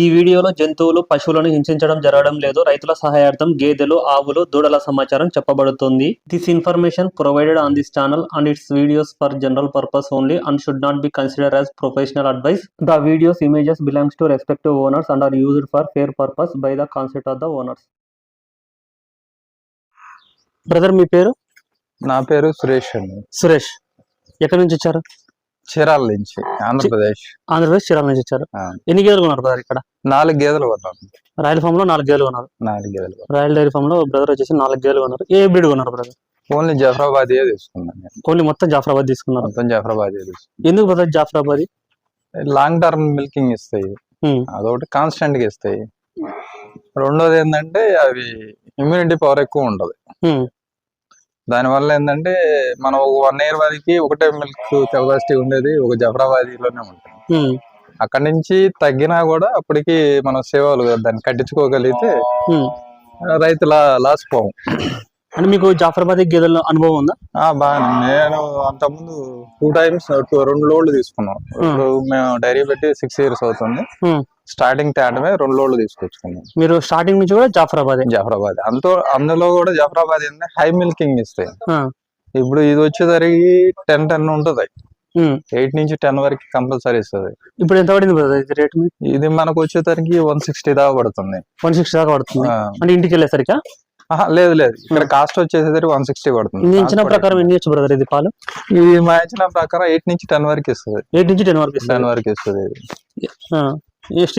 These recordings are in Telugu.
ఈ వీడియోలో జంతువులు పశువులను హింసించడం జరగడం లేదు. రైతుల సహాయార్థం గేదెలు ఆవులు దూడల సమాచారం చెప్పబడుతుంది. This information provided on this channel and its videos for general purpose only and should not be consider as professional advice the videos images belongs to respective owners and are used for fair purpose by the concept of the owners brother మీ పేరు? నా పేరు సురేష్ అండి. సురేష్. ఎక్కడి నుంచి వచ్చారు? చీరాల నుంచి ఆంధ్రప్రదేశ్. ఆంధ్రప్రదేశ్ చిరాల నుంచి వచ్చారు. ఎన్ని గేదెలు ఉన్నారు బ్రదర్ ఇక్కడ? నాలుగు గేదెలు కొన్నాను రాయల్ ఫామ్లో నాలుగు గేదెలు ఉన్నారు నాలుగు గేదెలు. రాయల్ డైరీ ఫామ్లో బ్రదర్ వచ్చేసి నాలుగు గేదెలు ఉన్నారు ఏ బ్రీడ్ ఉన్నారు బ్రదర్? ఓన్లీ జఫరాబాద్ తీసుకున్నాను నేను ఓన్లీ మొత్తం జాఫరాబాద్ తీసుకున్నారు. మొత్తం జఫరాబాద్ ఎందుకు brother Jafarabad? Long term milking ఇస్తాయి. అదొకటి కాన్స్టెంట్గా ఇస్తాయి. రెండోది ఏంటంటే అవి ఇమ్యూనిటీ పవర్ ఎక్కువ ఉంటది. ఉమ్, దానివల్ల ఏంటంటే మనం ఒక వన్ ఇయర్ వరకు ఒకటే మిల్క్ కెపాసిటీ ఉండేది ఒక జఫరాబాదీలోనే ఉంటుంది అక్కడి నుంచి తగ్గినా కూడా అప్పటికి మనం సేవలు దాన్ని కట్టించుకోగలిగితే. రైతుల లాస్ పోము అంటే మీకు జాఫరాబాద్ గేదెల అనుభవం ఉందా? బాగా నేను అంతకుముందు టూ టైమ్స్ రెండు లోడ్లు తీసుకున్నాం. ఇప్పుడు మేము డైరీ పెట్టి సిక్స్ ఇయర్స్ అవుతుంది. స్టార్టింగ్ తేటమే రెండు లోడ్లు తీసుకొచ్చుకున్నాం. మీరు స్టార్టింగ్ నుంచి కూడా జాఫరాబాద్? జఫరాబాద్. అంతో అందులో కూడా జఫరాబాద్ ఏంటంటే హై మిల్కింగ్ ఇస్తాయి. ఇప్పుడు ఇది వచ్చేసరికి టెన్ టెన్ ఉంటది. ఎయిట్ నుంచి టెన్ వరకు కంపల్సరీ ఇస్తుంది. ఇప్పుడు ఎంత పడింది ఇది రేట్? ఇది మనకు వచ్చేసరికి వన్ సిక్స్టీ దాకా పడుతుంది. వన్ సిక్స్టీ దాకా పడుతుంది. అంటే ఇంటికి వెళ్ళేసరికి? లేదు లేదు. ఇక్కడ కాస్ట్ వచ్చేసరికి వన్ సిక్స్టీ పడుతుంది. ఇచ్చిన ప్రకారం ఎన్ని ఇచ్చు బ్రదర్ ఇది పాలు? ఇది మా అంచనా ప్రకారం ఎయిట్ నుంచి టెన్ వరకు ఇస్తుంది. ఎయిట్ నుంచి టెన్ వరకు టెన్ వరకు ఇస్తుంది ఇది.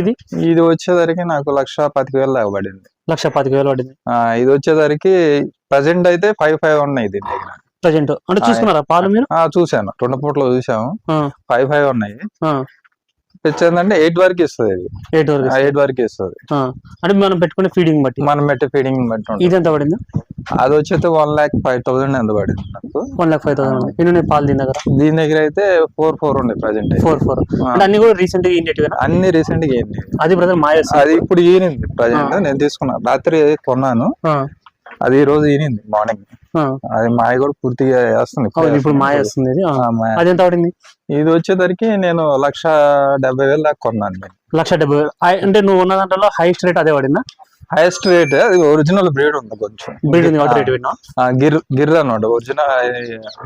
ఇది? ఇది వచ్చేసరికి నాకు లక్ష పది వేలు దాకా పడింది. లక్ష పది వేలు పడింది ఇది వచ్చేసరికి ప్రజెంట్ అయితే ఫైవ్ ఫైవ్ ఉన్నాయి దీని దగ్గర. ప్రజెంట్ అంటే చూసుకున్నారా? పాలు మీరు? చూసాను రెండు పూట్ల చూసాము ఫైవ్ ఫైవ్ ఉన్నాయి. పిచ్ ఏంటంటే ఎయిట్ వరకు ఇస్తుంది ఇది ఎయిట్ వరకు. ఎయిట్ వరకు ఇస్తుంది. అంటే మనం పెట్టుకునే ఫీడింగ్ బట్టి. మనం పెట్టే ఫీడింగ్ బట్టి ఇది ఎంత పడింది? అది వచ్చేస్తే వన్ ల్యాక్ ఫైవ్ థౌసండ్ ఎంత పడింది నాకు. వన్ లాక్ ఫైవ్ థౌసండ్ ఎన్ని పాలు దీని దగ్గర? దీని దగ్గర అయితే ఫోర్ ఫోర్ ఉండే ప్రజెంట్ ఫోర్ ఫోర్ అన్ని కూడా రీసెంట్గా కదా అన్ని రీసెంట్గా ఏంటి? అది బ్రదర్ మాయస్ అది ఇప్పుడు ఈనింది ప్రజెంట్ నేను తీసుకున్నాను రాత్రి కొన్నాను. అది ఈ రోజు ఈనింది మార్నింగ్ అది మాయ కూడా పూర్తిగా వేస్తుంది. ఇప్పుడు మాయ వస్తుంది. అది ఎంత పడింది? ఇది వచ్చేసరికి నేను లక్ష డెబ్బై వేలు దాకా కొన్నాను నేను. లక్ష డెబ్బై వేలు. అంటే నువ్వు ఉన్న దాంట్లో హైయెస్ట్ రేట్ అదే పడిందా? హైయెస్ట్ రేట్ అది ఒరిజినల్ బ్రీడ్ ఉంది కొంచెం. బ్రీడ్ ఉంది రేట్ విన్నా గిర్ గిర్ అనమాట ఒరిజినల్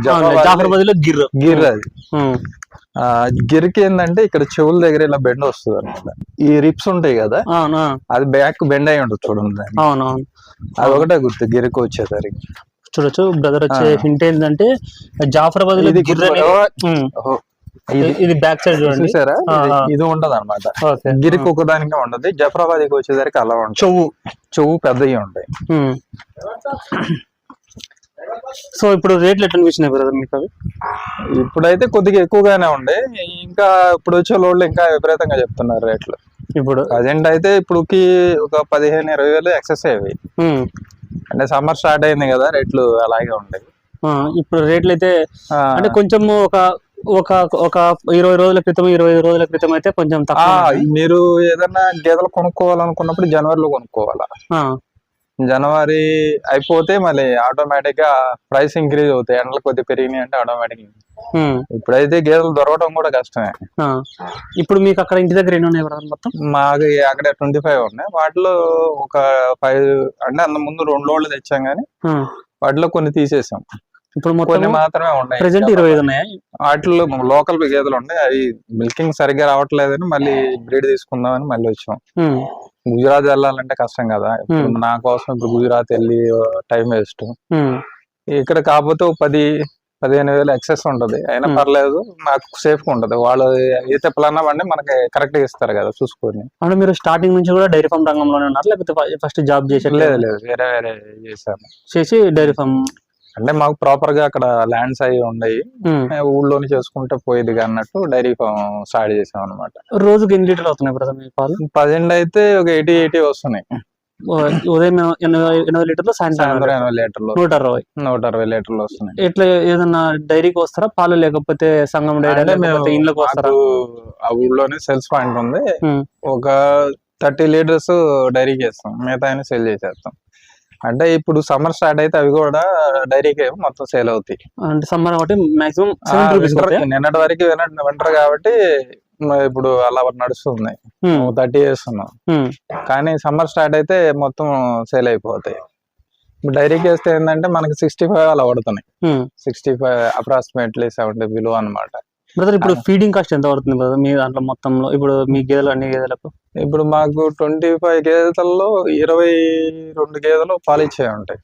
జాఫరాబాద్లో గిర్. గిర్ అది. గిర్కి ఏంటంటే ఇక్కడ చెవుల దగ్గర ఇలా బెండ్ వస్తుంది అనమాట ఈ రిప్స్ ఉంటాయి కదా అది బ్యాక్ బెండ్ అయి ఉంటుంది చూడండి అది ఒకటే గుర్తు గిరికి వచ్చేసరికి. చూడొచ్చు. బ్రదర్ వచ్చే హింట్ ఏంటంటే జాఫరాబాద్ ఇది బ్యాక్ సైడ్ చూడండి. చూసారా? ఇది- ఉండదు అనమాట గిరికి ఒకదానికే ఉండదు. జఫరాబాద్కి వచ్చేసరికి అలా ఉంటుంది. చెవు. చెవు పెద్దవి ఉంటాయి. సో ఇప్పుడు రేట్లు ఎట్లా అనిపించినాయి బ్రదర్ మీకు అవి? ఇప్పుడైతే కొద్దిగా ఎక్కువగానే ఉండే. ఇంకా ఇప్పుడు వచ్చే లోడ్లు ఇంకా విపరీతంగా చెప్తున్నారు రేట్లు. ఇప్పుడు? అయితే ఇప్పుడుకి ఒక పదిహేను ఇరవై వేలు ఎక్సెస్ అయ్యి ఉమ్, అంటే సమ్మర్ స్టార్ట్ అయింది కదా రేట్లు అలాగే ఉండేవి. ఇప్పుడు రేట్లు అయితే అంటే కొంచెం ఒక ఒక ఒక ఇరవై రోజుల క్రితం ఇరవై రోజుల క్రితం అయితే కొంచెం తక్కువ. మీరు ఏదన్నా గేదెలు కొనుక్కోవాలనుకున్నప్పుడు జనవరిలో కొనుక్కోవాలా? జనవరి అయిపోతే మళ్ళీ ఆటోమేటిక్గా ప్రైస్ ఇంక్రీజ్ అవుతాయి. ఎండలు కొద్దిగా పెరిగినాయి అంటే ఆటోమేటిక్ ఇప్పుడైతే గేదెలు దొరకడం కూడా కష్టమే. ఇప్పుడు మీకు అక్కడ ఇంటి దగ్గర ఎన్ని ఉన్నాయి బ్రదర్ మొత్తం? మాకు అక్కడ ట్వంటీ ఫైవ్ ఉన్నాయి. వాటిలో ఒక ఫైవ్ అంటే అంత ముందు రెండు లోడ్లు తెచ్చాం కానీ వాటిలో కొన్ని తీసేసాం. ఇప్పుడు కొన్ని మాత్రమే ఉన్నాయి. ప్రెసెంట్ ఇరవై ఐదు ఉన్నాయా? వాటిలో లోకల్ గేదెలు ఉన్నాయి. అవి మిల్కింగ్ సరిగ్గా రావట్లేదని మళ్ళీ బ్రీడ్ తీసుకుందామని మళ్ళీ వచ్చాం. గుజరాత్ వెళ్ళాలంటే కష్టం కదా. ఇప్పుడు. నా కోసం ఇప్పుడు గుజరాత్ వెళ్ళి టైం వేస్ట్. ఇక్కడ కాకపోతే పది పదిహేను వేలు ఎక్సెస్ ఉంటది. అయినా. పర్లేదు నాకు సేఫ్గా ఉంటది. వాళ్ళు ఏ తెప్పలన్నా బండి మనకి కరెక్ట్గా ఇస్తారు కదా చూసుకొని. అంటే మీరు స్టార్టింగ్ నుంచి కూడా డైరీ ఫామ్ రంగంలోనే ఉన్నారు? లేకపోతే ఫస్ట్ జాబ్ చేసారు లేదు లేదు వేరే వేరే చేశాను. చేసి డైరీ ఫామ్ అంటే మాకు ప్రాపర్గా అక్కడ ల్యాండ్స్ అవి ఉన్నాయి ఊళ్ళోని చేసుకుంటే పోయేది అన్నట్టు డైరీ ఫామ్ స్టార్ట్ చేసాం అనమాట రోజుకి ఎన్ని లీటర్లు అవుతున్నాయి బ్రదర్ మీ పాలు? ప్రజెంట్ అయితే ఒక ఎయిటీ ఎయిటీ వస్తున్నాయి. ఉదయం ఎనభై ఎనభై లీటర్లు సాయంత్రం ఎనభై లీటర్లు. నూట అరవై. నూట అరవై లీటర్లు వస్తున్నాయి. ఎట్లా ఏదన్నా డైరీకి వస్తారా? పాలు లేకపోతే సంఘం డైరీ ఇళ్ళకి వస్తారా? ఆ ఊళ్ళోనే సేల్స్ పాయింట్ ఉంది. ఒక థర్టీ లీటర్స్ డైరీకి వేస్తాం. మిగతా సేల్ చేసేస్తాం. అంటే ఇప్పుడు సమ్మర్ స్టార్ట్ అయితే అవి కూడా డైరీకి మొత్తం సేల్ అవుతాయి. అంటే సమ్మర్ కాబట్టి మాక్సిమం నిన్నటి వరకు వింటర్ కాబట్టి ఇప్పుడు అలా నడుస్తుంది. థర్టీ ఇయర్స్ ఉన్నాం కానీ సమ్మర్ స్టార్ట్ అయితే మొత్తం సేల్ అయిపోతాయి. డైరీకి వేస్తే ఏంటంటే మనకి సిక్స్టీ ఫైవ్ అలా పడుతున్నాయి. Sixty five approximately seventy below అన్నమాట. బ్రదర్ ఇప్పుడు ఫీడింగ్ కాస్ట్ ఎంత పడుతుంది బ్రదర్? మీ దాంట్లో మొత్తంలో ఇప్పుడు మీ గేదెలు అన్ని గేదెలకు? ఇప్పుడు మాకు ట్వంటీ ఫైవ్ గేదెలలో ఇరవై రెండు గేదెలు పాలు ఇచ్చే ఉంటాయి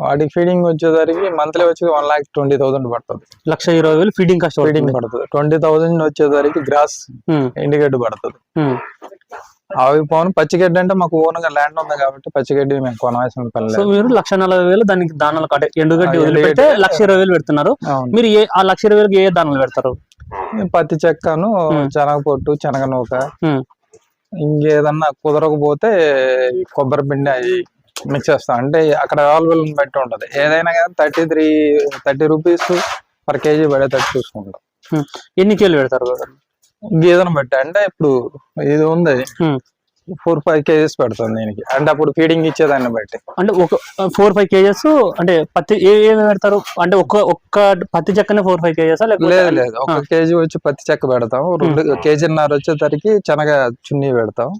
వాటికి ఫీడింగ్ వచ్చేసరికి మంత్లీ వచ్చి వన్ లాక్ ట్వంటీ థౌసండ్ పడుతుంది. లక్ష ఇరవై వేలు ఫీడింగ్ కాస్ట్ ఫీడింగ్ పడుతుంది. ట్వంటీ థౌసండ్ వచ్చేసరికి గ్రాస్ ఇండికేట్ పడుతుంది. ఉమ్. అవి పోను పచ్చిగడ్డి అంటే మాకు ఓన్గా ల్యాండ్ ఉంది కాబట్టి పచ్చిగడ్డి మేము కొనవలసిన పని సో లేదు మీరు లక్ష నలభై వేలు దానికి దానాలు అంటే ఎండుగడ్డి వదిలిపెడితే. లక్ష ఇరవై వేలు పెడుతున్నారు అవును మీరు ఏ ఆ లక్ష ఇరవై వేలకు ఏ దానాలు పెడతారు పత్తి చెక్కను. శనగ పొట్టు శనగ నూక ఉమ్, ఇంకేదన్నా కుదరకపోతే ఈ కొబ్బరి పిండి అవి మిక్స్ చేస్తాం అంటే అక్కడ అవైలబుల్ బట్టి ఉంటది ఏదైనా కానీ thirty three thirty rupees per KG పడేటట్టు చూసుకుంటాం ఉమ్. ఎన్ని కేలు పెడతారు? గీదను బట్టి. అంటే ఇప్పుడు ఇది ఉంది. ఫోర్ ఫైవ్ కేజీస్ పెడతాం దీనికి. అంటే అప్పుడు ఫీడింగ్ ఇచ్చేదాన్ని బట్టి. అంటే ఒక ఫోర్ ఫైవ్ కేజెస్ అంటే పత్తి ఏమి పెడతారు? అంటే ఒక్క ఒక్క పత్తి చెక్కనే ఫోర్ ఫైవ్ కేజెస్ లేదు లేదు. ఒక కేజీ వచ్చి పత్తి చెక్క పెడతాం. రెండు కేజీన్నర వచ్చేసరికి శనగ చున్నీ పెడతాం.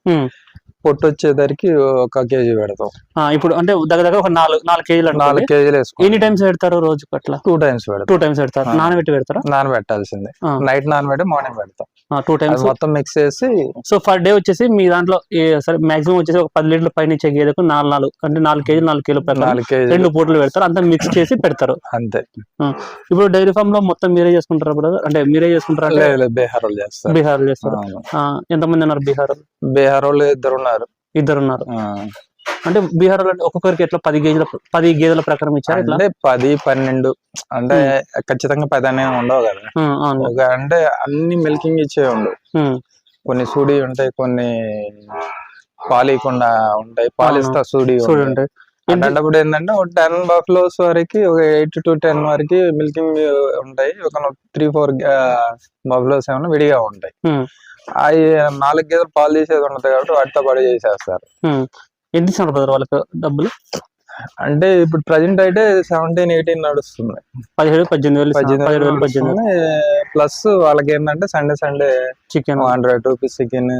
పొట్టు వచ్చేసరికి ఒక కేజీ పెడతాం. ఇప్పుడు అంటే దగ్గర దగ్గర ఒక నాలుగు నాలుగు కేజీలు నాలుగు అనుకోండి కేజీలు వేసుకుంటాం ఎన్ని టైమ్స్ పెడతారు రోజుకి అట్లా? టూ టైమ్స్ పెడతాం. టూ టైమ్స్ పెడతారు? ఆ. నానబెట్టి పెడతారా? నానబెట్టాల్సిందే. ఆ. నైట్ నానబెట్టి మార్నింగ్ పెడతాం. టూ అది టైమ్స్ మొత్తం మిక్స్ చేసి సో ఫర్ డే వచ్చేసి మీ దాంట్లో ఏ- సరే మాక్సిమం వచ్చేసి ఒక పది లీటర్ల పైన ఇచ్చే గేదెకు నాలుగు నాలుగు అంటే నాలుగు కేజీలు నాలుగు కిలో ప్రకారం నాలుగు కేజీలు. రెండు పూటలు పెడతారు. అంతా మిక్స్ చేసి పెడతారు. అంతే. ఇప్పుడు డైరీ ఫామ్లో మొత్తం మీరే చేసుకుంటారా బ్రదర్ అంటే మీరే చేసుకుంటారా అంటే లేదు లేదు బీహార్ వాళ్ళు చేస్తారు. బీహార్ చేస్తారు. అవును. ఆ, ఎంతమంది ఉన్నారు బీహార్ బీహార్ వాళ్ళు ఇద్దరు ఉన్నారు. ఇద్దరు ఉన్నారు. అంటే బీహార్ అంటే ఒక్కొక్కరికి ఎట్లా పది గేజీల పది గేదెల ప్రకారం ఇచ్చారు అంటే పది పన్నెండు అంటే ఖచ్చితంగా పది అనేవి ఉండవు కదా. అంటే అన్ని మిల్కింగ్ ఇచ్చే ఉండవు కొన్ని సూడి ఉంటాయి కొన్ని పాలికుండా ఉంటాయి. పాలిస్తా సూడి ఉంటాయి. అలాంటప్పుడు ఏంటంటే ఒక టెన్ బఫ్లోస్ వరకు ఒక ఎయిట్ టు టెన్ వరకు మిల్కింగ్ ఉంటాయి. ఒక త్రీ ఫోర్ బఫ్లోస్ ఏమైనా విడిగా ఉంటాయి. అవి నాలుగు గేదెలు పాలు తీసేది ఉంటుంది కాబట్టి వాటితో పాటు చేసేస్తారు. ఎంత ఇస్తున్నారు బ్రదర్ వాళ్ళకి డబ్బులు? అంటే ఇప్పుడు ప్రజెంట్ అయితే సెవెంటీన్ ఎయిటీన్ నడుస్తుంది పదిహేడు పద్దెనిమిది వేలు. పదిహేడు వేలు పద్దెనిమిది ప్లస్ వాళ్ళకి ఏంటంటే Sunday Sunday chicken hundred rupees chicken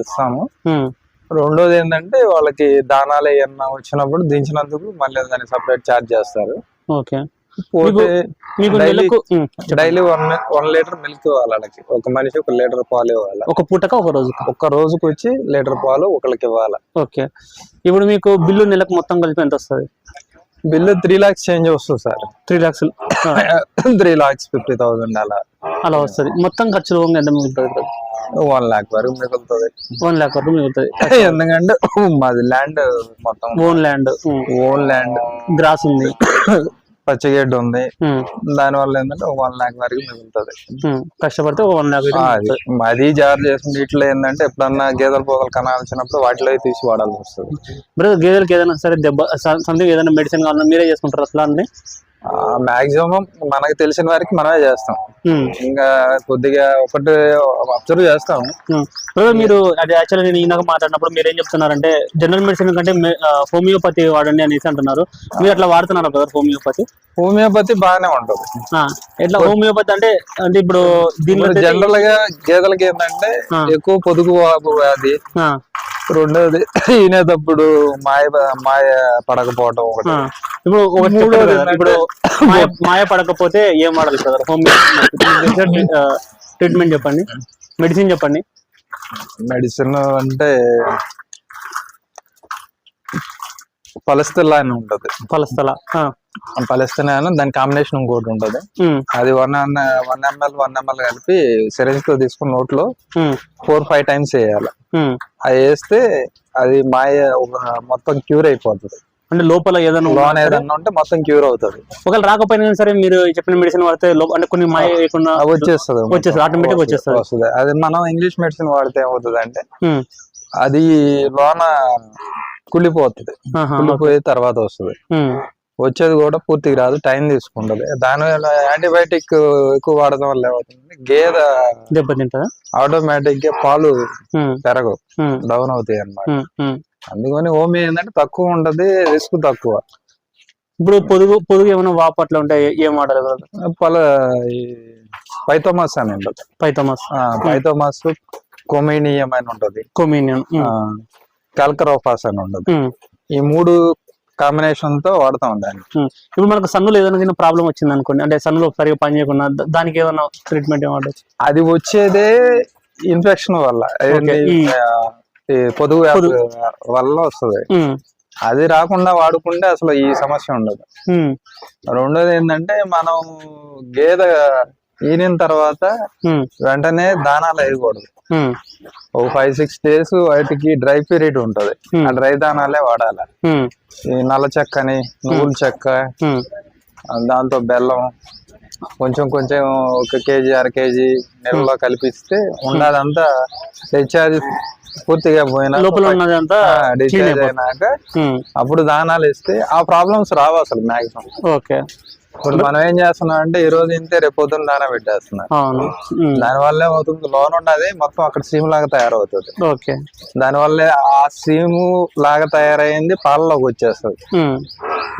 ఇస్తాము. రెండోది ఏంటంటే వాళ్ళకి దానాలు ఏమన్నా వచ్చినప్పుడు దించినందుకు మళ్ళీ దానికి సపరేట్ ఛార్జ్ చేస్తారు. ఓకే. మీకు నెలకు. Daily one one litre milk ఇవ్వాలి వాళ్ళకి ఒక మనిషి ఒక లీటర్ పాలు ఇవ్వాలి. ఒక పూటక ఒక రోజు ఒక్క రోజుకి వచ్చి లీటర్ పాలు ఒకరికి ఇవ్వాలి. ఓకే. ఇప్పుడు మీకు బిల్లు నెలకు మొత్తం కలిపి ఎంత వస్తుంది? బిల్లు త్రీ లాక్స్ చేంజ్ వస్తుంది sir. Three lakhs three lakhs fifty thousand అలా. అలా వస్తుంది. మొత్తం ఖర్చులు ఎంత మిగులుతుంది? వన్ లాక్ వరకు మిగులుతుంది. వన్ ల్యాక్ వరకు మిగులుతుంది. ఎందుకంటే మాది ల్యాండ్ మొత్తం. Own land own land grass ఉంది. పచ్చిగడ్డ ఉంది. దాని వల్ల ఏంటంటే వన్ లాక్ వరకు మిగులుతుంది. కష్టపడితే వన్ ల్యాక్ అది జార్ చేసిన ఇట్లా ఏంటంటే ఎప్పుడన్నా గేదెల పోగలు కనాల్సినప్పుడు వాటిలో తీసి వాడాల్సి వస్తుంది. బ్రదర్ గేదెలకి ఏదైనా సరే దెబ్బ సంథింగ్ ఏదైనా మెడిసిన్ కావాలన్నా మీరే చేసుకుంటారు అట్లా అన్ని మాక్సిమం మనకి తెలిసిన వారికి మనమే చేస్తాం. ఇంకా కొద్దిగా ఒకటి అబ్జర్వ్ చేస్తాం. బ్రదర్ మీరు అది యాక్చువల్లీ నేను ఈయనగా మాట్లాడినప్పుడు మీరు ఏం చెప్తున్నారంటే జనరల్ మెడిసిన్ కంటే హోమియోపతి వాడండి అనేసి అంటున్నారు. మీరు అట్లా వాడుతున్నారా బ్రదర్ హోమియోపతి హోమియోపతి బాగానే ఉంటుంది. ఎట్లా హోమియోపతి అంటే అంటే ఇప్పుడు దీనిలో జనరల్గా గేదెలకి ఏంటంటే. ఎక్కువ పొదుగు వ్యాధి. రెండోది ఈనేటప్పుడు మాయ మాయ పడకపోవటం ఒకటి. ఇప్పుడు మూడోది. ఇప్పుడు మాయ పడకపోతే ఏం వాడాలి బ్రదర్ హోమియోపతి ట్రీట్మెంట్ చెప్పండి. మెడిసిన్ చెప్పండి. మెడిసిన్ అంటే పలస్తలా అని ఉంటది. పలస్తనే అని దాని కాంబినేషన్ ఇంకోటి ఉంటది. అది one one ML one ML కలిపి సిరంజ్తో తీసుకుని నోట్లో ఫోర్ ఫైవ్ టైమ్స్ వేయాలి. అది వేస్తే అది మాయ మొత్తం క్యూర్ అయిపోతుంది. అంటే లోపల ఏదైనా ఉన్నా లోన్ ఏదన్నా ఉంటే మొత్తం క్యూర్ అవుతుంది ఒకవేళ రాకపోయినా సరే మీరు చెప్పిన మెడిసిన్ వాడితే అంటే కొన్ని మాయ అది వచ్చేస్తుంది వచ్చేస్తుంది ఆటోమేటిక్ వచ్చేస్తుంది. వస్తుంది. అది మనం ఇంగ్లీష్ మెడిసిన్ వాడితే ఏమవుతుంది అంటే అది లోన కుళ్ళిపోతుంది. కుళ్ళిపోయి తర్వాత వస్తుంది. వచ్చేది కూడా పూర్తిగా రాదు టైం తీసుకుంటది. దానివల్ల యాంటీబయాటిక్ ఎక్కువ వాడడం వల్ల ఏమవుతుంది? గేదె దెబ్బతింటుందా? ఆటోమేటిక్గా పాలు పెరగవు. డౌన్ అవుతాయి అన్నమాట. అందుకని హోమియో ఏంటంటే తక్కువ ఉంటది రిస్క్ తక్కువ. ఇప్పుడు పొదుగు పొదుగు ఏమైనా వాపు అట్లా ఉంటాయి ఏం వాడాలి పల పైతోమాస్ అని ఉంటుంది. పైతమస్ ఆ, పైతోమాస్ కొమేనియం అని ఉంటుంది. కొమీనియన్ కాల్కరోఫాస్ అని ఉంటుంది. ఈ మూడు కాంబినేషన్తో వాడుతాం దాన్ని. ఇప్పుడు మనకు సన్నులో ఏదైనా ప్రాబ్లం వచ్చింది అనుకోండి అంటే సన్నులో సరిగా పని చేయకుండా దానికి ఏమైనా ట్రీట్మెంట్ ఏమంటారు అది వచ్చేదే ఇన్ఫెక్షన్ వల్ల. పొదుగు. వల్ల వస్తుంది. అది రాకుండా వాడుకుంటే అసలు ఈ సమస్య ఉండదు. రెండోది ఏంటంటే మనం గేదె ఈనిన తర్వాత వెంటనే దానాలు వేయకూడదు. ఒక ఫైవ్ సిక్స్ డేస్ వాటికి డ్రై పీరియడ్ ఉంటది. ఆ డ్రై దానాలే వాడాలి. ఈ నల్ల చెక్కని నువ్వుల చెక్క దాంతో బెల్లం కొంచెం కొంచెం ఒక కేజీ అర కేజీ నీళ్ళలో కలిపిస్తే ఉండదంతా డిశ్చార్జ్ పూర్తిగా పోయినా లోపల డిశ్చార్జ్ అయినాక అప్పుడు దానాలు ఇస్తే ఆ ప్రాబ్లమ్స్ రావు అసలు మాక్సిమం. ఓకే. ఇప్పుడు మనం ఏం చేస్తున్నాం అంటే ఈ రోజు ఇంతే రేపు పొద్దున్న దానా పెట్టేస్తున్నాం. అవును. దాని వల్ల ఏమవుతుంది లోన్ ఉన్నది మొత్తం అక్కడ సీమ్ లాగా తయారవుతుంది. ఓకే. దాని వల్ల ఆ సీము లాగా తయారైంది పాలలోకి వచ్చేస్తుంది.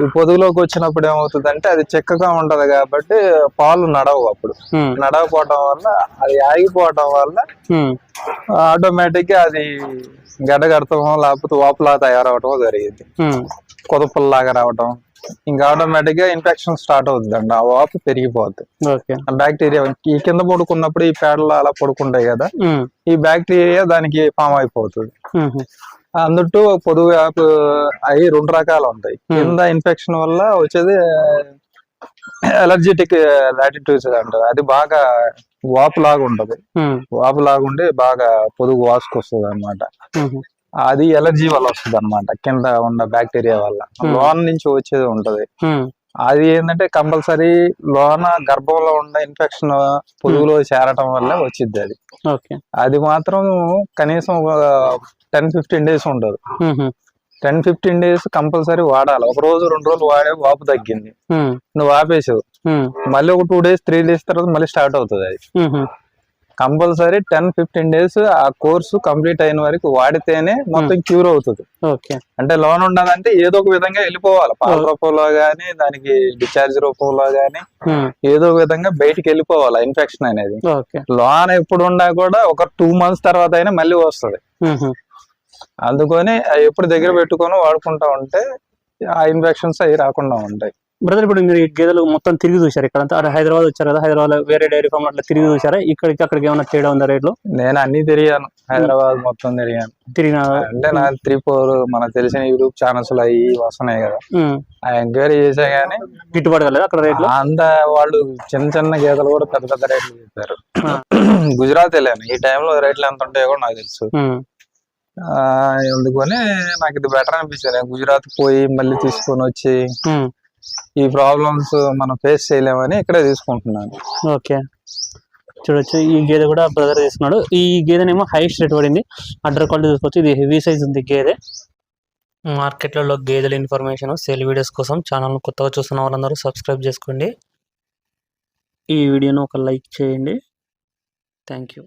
ఈ పొదుగులోకి వచ్చినప్పుడు ఏమవుతుంది అంటే అది చిక్కగా ఉంటది కాబట్టి పాలు నడవు అప్పుడు. ఉమ్, నడవకపోవటం వల్ల అది ఆగిపోవటం వల్ల ఆటోమేటిక్గా అది గడ్డగడటం లేకపోతే వాపులా తయారవటం జరిగింది. కుదపల్లాగా రావటం ఇంకా ఆటోమేటిక్గా ఇన్ఫెక్షన్ స్టార్ట్ అవుతుందండి. ఆ వాపు పెరిగిపోద్ది. బ్యాక్టీరియా ఈ కింద పడుకున్నప్పుడు ఈ పేడలు అలా పడుకుంటాయి కదా ఈ బ్యాక్టీరియా దానికి ఫామ్ అయిపోతుంది. అందుట్టు పొదుగు వ్యాపు అవి రెండు రకాలు ఉంటాయి. కింద ఇన్ఫెక్షన్ వల్ల వచ్చేది ఎలర్జెటిక్ లాటిట్యూడ్స్ అంటారు. అది బాగా వాపు లాగా ఉంటది. వాపు లాగా ఉండి బాగా పొదుగు వాసుకొస్తుంది అనమాట అది ఎలర్జీ వల్ల వస్తుంది అనమాట కింద ఉన్న బ్యాక్టీరియా వల్ల. లోన నుంచి వచ్చేది ఉంటది. అది ఏంటంటే కంపల్సరీ లోన గర్భంలో ఉన్న ఇన్ఫెక్షన్ పొదుగులో చేరటం వల్ల వచ్చింది అది. అది మాత్రం కనీసం టెన్ ఫిఫ్టీన్ డేస్ ఉండదు. టెన్ ఫిఫ్టీన్ డేస్ కంపల్సరీ వాడాలి. ఒక రోజు రెండు రోజులు వాడే వాపు తగ్గింది. నువ్వు ఆపేసావు. మళ్ళీ ఒక టూ డేస్ త్రీ డేస్ తర్వాత మళ్ళీ స్టార్ట్ అవుతుంది అది. కంపల్సరీ టెన్ ఫిఫ్టీన్ డేస్ ఆ కోర్సు కంప్లీట్ అయిన వరకు వాడితేనే మొత్తం క్యూర్ అవుతుంది. అంటే లోన్ ఉండదంటే ఏదో ఒక విధంగా వెళ్ళిపోవాలి. పాల రూపంలో గానీ దానికి డిశ్చార్జ్ రూపంలో గానీ ఉమ్, ఏదో ఒక విధంగా బయటికి వెళ్ళిపోవాలి ఇన్ఫెక్షన్ అనేది. లోన్ ఎప్పుడు ఉన్నా కూడా ఒక టూ మంత్స్ తర్వాత అయినా మళ్ళీ వస్తుంది. అందుకని ఎప్పుడు దగ్గర పెట్టుకొని వాడుకుంటా ఉంటే ఆ ఇన్ఫెక్షన్స్ అవి రాకుండా ఉంటాయి. బ్రదర్ ఇప్పుడు మీరు గేదెలు మొత్తం తిరిగి చూసారు ఇక్కడ అంతా. హైదరాబాద్ వచ్చారు కదా హైదరాబాద్లో వేరే డైరీ ఫామ్ అట్లా తిరిగి చూసారా ఇక్కడికి అక్కడికి ఏమైనా తేడా ఉందా రేట్లో? నేను అన్ని తిరిగాను. హైదరాబాద్ మొత్తం తిరిగాను. తిరిగిన? అంటే నా త్రీ ఫోర్ మనకు తెలిసిన యూట్యూబ్ ఛానల్స్ అవి వస్తున్నాయి కదా. ఆ ఎంక్వైరీ చేసా గానీ గిట్టుబాటు కాలేదు అక్కడ రేట్లో? అంత వాళ్ళు చిన్న చిన్న గీతలు కూడా పెద్ద పెద్ద రేట్లు చెప్పారు గుజరాత్ వెళ్ళాను. ఈ టైంలో రేట్లు ఎంత ఉంటాయో కూడా నాకు తెలుసు. అందుకని నాకు ఇది బెటర్ అనిపించింది. గుజరాత్ పోయి మళ్ళీ తీసుకొని వచ్చి ఈ ప్రాబ్లమ్స్ మనం ఫేస్ చేయలేమని ఇక్కడే తీసుకుంటున్నాను. ఓకే. చూడొచ్చు. ఈ గేదె కూడా బ్రదర్ తీసుకున్నాడు. ఈ గేదెనేమో హైయెస్ట్ రేట్ పడింది. అడ్డర్ క్వాలిటీ చూసుకోవచ్చు. ఇది హెవీ సైజ్ ఉంది గేదె. మార్కెట్లలో గేదెల ఇన్ఫర్మేషన్ సేల్ వీడియోస్ కోసం ఛానల్ కొత్తగా చూస్తున్న వాళ్ళందరూ సబ్స్క్రైబ్ చేసుకోండి. ఈ వీడియోను ఒక లైక్ చేయండి. Thank you